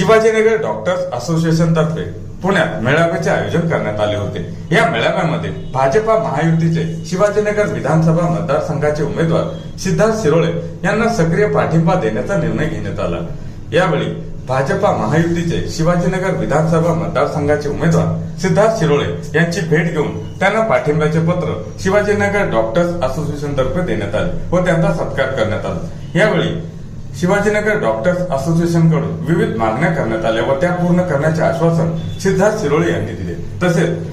Shivajinagar doctors association तर्फे पुण्यात मेळाव्याचे आयोजन करण्यात आले होते. या मेळाव्यामध्ये भाजपा महायुतीचे शिवाजीनगर विधानसभा मतदारसंघाचे उमेदवार सिद्धार्थ शिरोळे यांना सक्रिय पाठिंबा देण्याचा निर्णय घेण्यात आला. यावेळी भाजपा महायुतीचे शिवाजीनगर विधानसभा मतदारसंघाचे उमेदवार सिद्धार्थ शिरोळे यांची भेट घेऊन त्यांना पाठिंब्याचे पत्र शिवाजीनगर डॉक्टर्स असोसिएशन तर्फे देण्यात आले व त्यांचा सत्कार करण्यात आला. यावेळी शिवाजीनगर डॉक्टर्स असोसिएशनकडून विविध मागण्या करण्यात आल्या व त्या पूर्ण करण्याचे आश्वासन सिद्धार्थ शिरोळे यांनी दिले. तसेच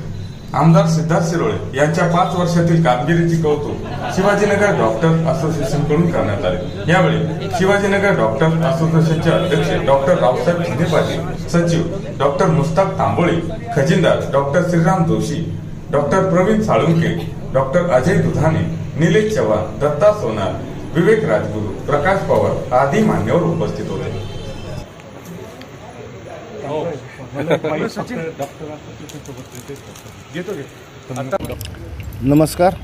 आमदार सिद्धार्थ शिरोळे यांच्या पाच वर्षातील कामगिरीची कौतुक शिवाजीनगर डॉक्टर असोसिएशनकडून करण्यात आले. यावेळी शिवाजीनगर डॉक्टर असोसिएशनचे अध्यक्ष डॉक्टर रावसाहेब झिंगे पाटील सचिव doctor Mushtaq Tambole खजिनदार doctor Shriram Joshi doctor Praveen Salunke doctor Ajay Dudhane Nilesh Chavan Datta सोनार विवेक राजगुरू प्रकाश पवार आदी मान्यवर उपस्थित होते. नमस्कार.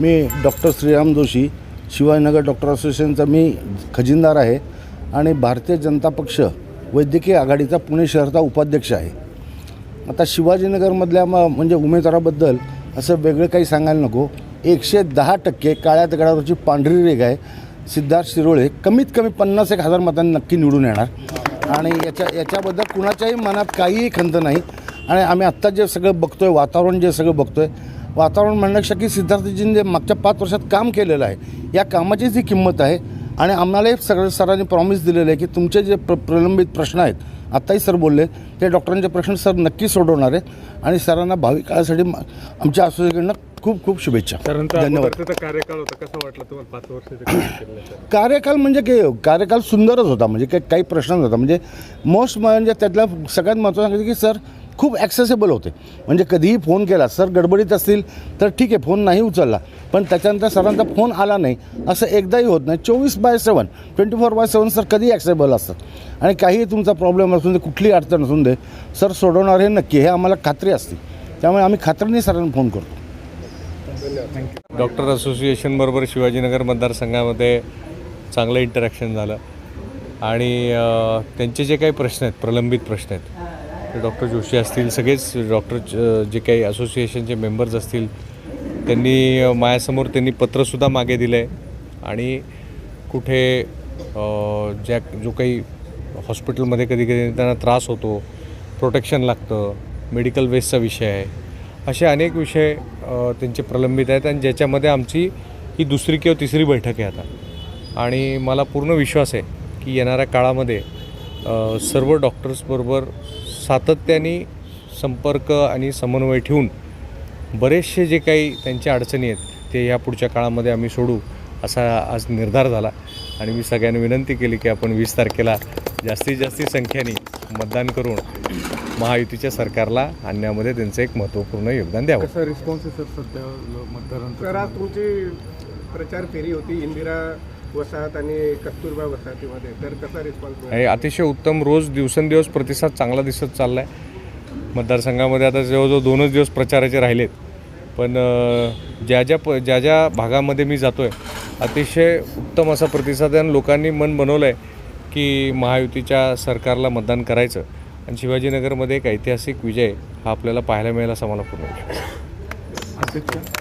मी डॉक्टर श्रीराम जोशी शिवाजीनगर डॉक्टर असोसिएशनचा मी खजिनदार आहे आणि भारतीय जनता पक्ष वैद्यकीय आघाडीचा पुणे शहरचा उपाध्यक्ष आहे. आता शिवाजीनगरमधल्या म म्हणजे उमेदवाराबद्दल असं वेगळं काही सांगायला नको. एकशे दहा टक्के काळ्या दगडावरची पांढरी रेग आहे. सिद्धार्थ शिरोळे कमीत कमी पन्नास एक हजार मतांनी नक्की निवडून येणार. आणि याच्या याच्याबद्दल कुणाच्याही मनात काहीही खंत नाही. आणि आम्ही आत्ता जे सगळं बघतोय वातावरण जे सगळं बघतोय वातावरण म्हणण्यापेक्षा की सिद्धार्थजींनी जे मागच्या पाच वर्षात काम केलेलं आहे या कामाची जी किंमत आहे. आणि आम्हालाही सगळ्या सरांनी प्रॉमिस दिलेलं आहे की तुमचे जे प्र प्रलंबित प्रश्न आहेत आत्ताही सर बोलले ते डॉक्टरांचे प्रश्न सर नक्की सोडवणार आहेत आणि सरांना भावी काळासाठी आमच्या असोसिएशनकडनं खूप खूप शुभेच्छा. धन्यवाद. कार्यकाळ होता. कसा वाटला तुम्हाला पाच केल्यानंतर कार्यकाल म्हणजे काय कार्यकाल सुंदरच होता. म्हणजे काही काही प्रश्न नव्हता. म्हणजे मोस्ट म्हणजे त्यातला सगळ्यात महत्त्वाचं सांगायचं की सर खूप ॲक्सेसेबल होते. म्हणजे कधीही फोन केला सर गडबडीत असतील तर ठीक आहे फोन नाही उचलला. पण त्याच्यानंतर सरांचा फोन आला नाही. असं एकदाही होत नाही. चोवीस by seven twenty four by seven sir कधीही ॲक्सेबल असतात. आणि काही तुमचा प्रॉब्लेम असून दे कुठली अडचण असून दे सर सोडवणार हे नक्की. हे आम्हाला खात्री असते. त्यामुळे आम्ही खात्रीने सरांना फोन करतो. डॉक्टर असोसिएशनबरोबर शिवाजीनगर मतदारसंघामध्ये चांगलं इंटरॅक्शन झालं. आणि त्यांचे जे काही प्रश्न आहेत प्रलंबित प्रश्न आहेत ते डॉक्टर जोशी असतील सगळेच डॉक्टर जे काही असोसिएशनचे मेंबर्स असतील त्यांनी माझ्यासमोर त्यांनी पत्रसुद्धा मागे दिलं आहे आणि कुठे ज्या जो काही हॉस्पिटलमध्ये कधी कधी त्यांना त्रास होतो प्रोटेक्शन लागतं मेडिकल वेस्टचा विषय आहे असे अनेक विषय त्यांचे प्रलंबित आहेत आणि ज्याच्यामध्ये आमची ही दुसरी किंवा तिसरी बैठक आहे आता. आणि मला पूर्ण विश्वास आहे की येणाऱ्या काळामध्ये सर्व डॉक्टर्सबरोबर सातत्याने संपर्क आणि समन्वय ठेवून बरेचसे जे काही त्यांच्या अडचणी आहेत ते या पुढच्या काळामध्ये आम्ही सोडू असा आज निर्धार झाला. आणि मी सगळ्यांना विनंती केली की आपण वीस तारखेला जास्तीत जास्त संख्येने मतदान करून महायुतीच्या सरकारला आणण्यामध्ये त्यांचं एक महत्त्वपूर्ण योगदान द्यावं. कसा रिस्पॉन्स आहे सर सध्या मतदारांचा? तर आज तुमची प्रचार फेरी होती इंदिरा वसाहत आणि कस्तुरबा वसाहतीमध्ये. तर कसा रिस्पॉन्स अतिशय उत्तम रोज दिवसेंदिवस प्रतिसाद चांगला दिसत चालला आहे मतदारसंघामध्ये आता जवळजवळ दोनच दिवस प्रचाराचे राहिलेत. पण ज्या ज्या प ज्या ज्या भागामध्ये मी जातो आहे अतिशय उत्तम असा प्रतिसाद आहे आणि लोकांनी मन बनवलं आहे की महायुतीच्या सरकारला मतदान करायचं आणि शिवाजीनगरमध्ये एक ऐतिहासिक विजय हा आपल्याला पाहायला मिळेल असा मला पूर्ण विश्वास